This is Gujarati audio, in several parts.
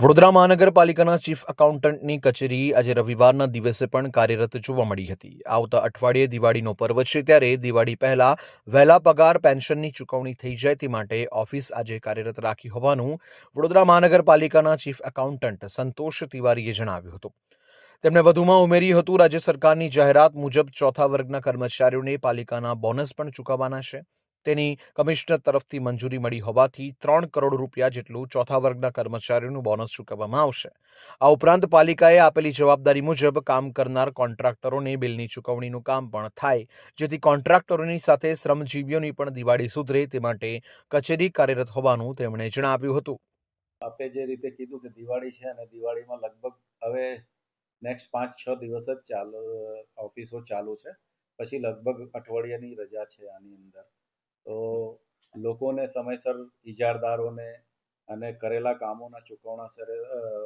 વડોદરા મહાનગરપાલિકાના ચીફ એકાઉન્ટન્ટની કચેરી આજે રવિવારના દિવસે પણ કાર્યરત જોવા મળી હતી. આવતા અઠવાડિયે દિવાળીનો પર્વ છે ત્યારે દિવાળી પહેલા વહેલા પગાર, પેન્શનની ચૂકવણી થઈ જાય તે માટે ઓફિસ આજે કાર્યરત રાખી હોવાનું વડોદરા મહાનગરપાલિકાના ચીફ એકાઉન્ટન્ટ સંતોષ તિવારીએ જણાવ્યું હતું. તેમણે વધુમાં ઉમેર્યું હતું, રાજ્ય સરકારની જાહેરાત મુજબ ચોથા વર્ગના કર્મચારીઓને પાલિકાના બોનસ પણ ચૂકવવાના છે. તેની કમિશનર તરફથી મંજૂરી મળી હોવાથી ત્રણ કરોડ રૂપિયા જેટલું ચોથા વર્ગના કર્મચારીઓનું બોનસ ચૂકવવામાં આવશે. આ ઉપરાંત પાલિકાએ આપેલી જવાબદારી મુજબ કામ કરનાર કોન્ટ્રાક્ટરોને બિલની ચૂકવણીનું કામ પણ થાય, જેથી કોન્ટ્રાક્ટરોની સાથે શ્રમજીવીઓની પણ દિવાળી સુધરે તે માટે કચેરી કાર્યરત હોવાનું તેમણે જણાવ્યું હતું. આપે જે રીતે કીધું કે દિવાળી છે અને દિવાળીમાં લગભગ હવે નેક્સ્ટ પાંચ, છ દિવસ જ ચાલુ ઓફિસો ચાલુ છે. પછી લગભગ અઠવાડિયાની રજા છે આની અંદર. તો લોકોને સમયસર ઇજારદારોને અને કરેલા કામોના ચૂકવણા સર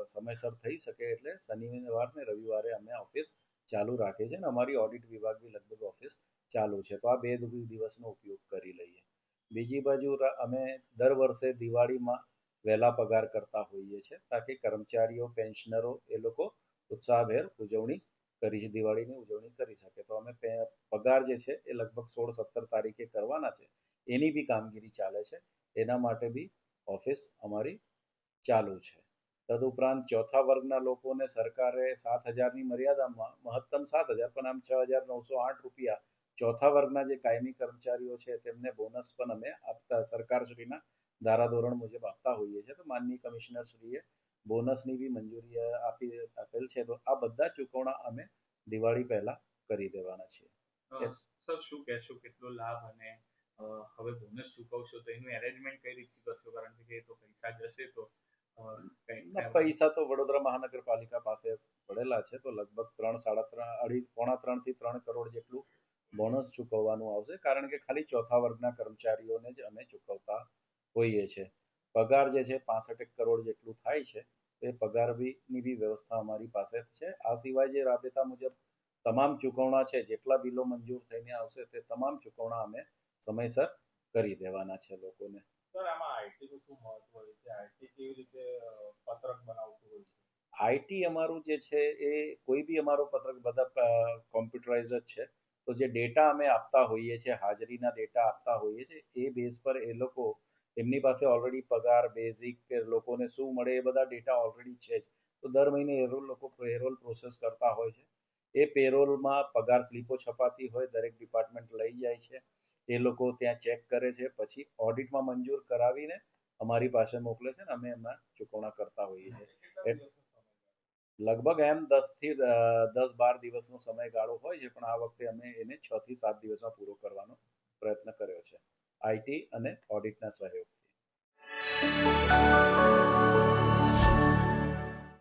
સમયસર થઈ શકે એટલે શનિવાર ને રવિવારે અમે ઓફિસ ચાલુ રાખીએ છીએ અને અમારી ઓડિટ વિભાગ બી લગભગ ઓફિસ ચાલુ છે. તો આ બે દિવસનો ઉપયોગ કરી લઈએ. બીજી બાજુ અમે દર વર્ષે દિવાળીમાં વહેલા પગાર કરતા હોઈએ છીએ, તાકી કર્મચારીઓ, પેન્શનરો એ લોકો ઉત્સાહભેર ઉજવણી કરી દિવાળીની ઉજવણી કરી શકે. તો અમે પગાર જે છે, એ લગભગ સોળ સત્તર તારીખે કરવાના છે. એની બી કામગીરી ચાલે છે. એના માટે બી ઓફિસ અમારી ચાલુ છે. તદુપરાંત ચોથા વર્ગના લોકોને સરકારે સાત હજારની મર્યાદામાં મહત્તમ સાત હજાર, પણ આમ છ હજાર નવસો આઠ રૂપિયા ચોથા વર્ગના જે કાયમી કર્મચારીઓ છે, તેમને બોનસ પણ અમે આપતા સરકારશ્રીના ધારાધોરણ મુજબ આપતા હોઈએ છીએ. તો માનનીય કમિશનરશ્રીએ બોનસની બી મંજૂરી આપી આપેલ છે. તો આ બધા ચૂકવણા અમે દિવાળી પહેલા કરી દેવાના છીએ. સર શું કહેશો? કેટલો લાભ અને હવે બોનસ ચૂકવશો તો એનું એરેન્જમેન્ટ કઈ રીતે કરશો? કારણ કે તો પૈસા જશે તો પૈસા તો વડોદરા મહાનગરપાલિકા પાસે પડેલા છે. તો લગભગ ત્રણ સાડા ત્રણ અઢી પોણા ત્રણથી ત્રણ કરોડ જેટલું બોનસ ચૂકવવાનું આવશે. કારણ કે ખાલી ચોથા વર્ગના કર્મચારીઓને જ અમે ચૂકવતા હોઈએ છે પગાર જે છે પાસઠ કરોડ જેટલું થાય છે એ પગારની બી વ્યવસ્થા અમારી પાસે છે. આ સિવાય જે રાબેતા મુજબ તમામ ચૂકવણા છે જેટલા બિલો મંજૂર થઈને આવશે તે તમામ ચૂકવણા અમે સમયસર કરી દેવાના છે લોકોને. સર આમાં આઈટી નું શું મહત્વ હોય છે? આઈટી કેવી રીતે પત્રક બનાવતું હોય છે? આઈટી અમારું જે છે એ કોઈ બી અમારો પત્રક બધા કોમ્પ્યુટરાઇઝ જ છે. તો જે ડેટા અમે આપતા હોઈએ છીએ હાજરીના ડેટા આપતા હોઈએ છીએ એ બેઝ પર એ લોકો એમની પાસે ઓલરેડી પગાર બેઝિક લોકોને શું મળે એ બધા ડેટા ઓલરેડી છે જ. તો દર મહિને એરોલ લોકો પેરોલ પ્રોસેસ કરતા હોય છે. એ પેરોલમાં પગાર સ્લીપો છપાતી હોય દરેક ડિપાર્ટમેન્ટ લઈ જાય છે. એ લોકો ત્યાં ચેક કરે છે. પછી ઓડિટમાં મંજૂર કરાવીને અમારી પાસે મોકલે છે ને અમે એમના ચૂકવણા કરતા હોઈએ છીએ? લગભગ એમ દસથી દસ બાર દિવસનો સમયગાળો હોય છે પણ આ વખતે અમે એને છ થી સાત દિવસમાં પૂરો કરવાનો પ્રયત્ન કર્યો છે. આઈટી અને ઓડિટના સહયોગથી.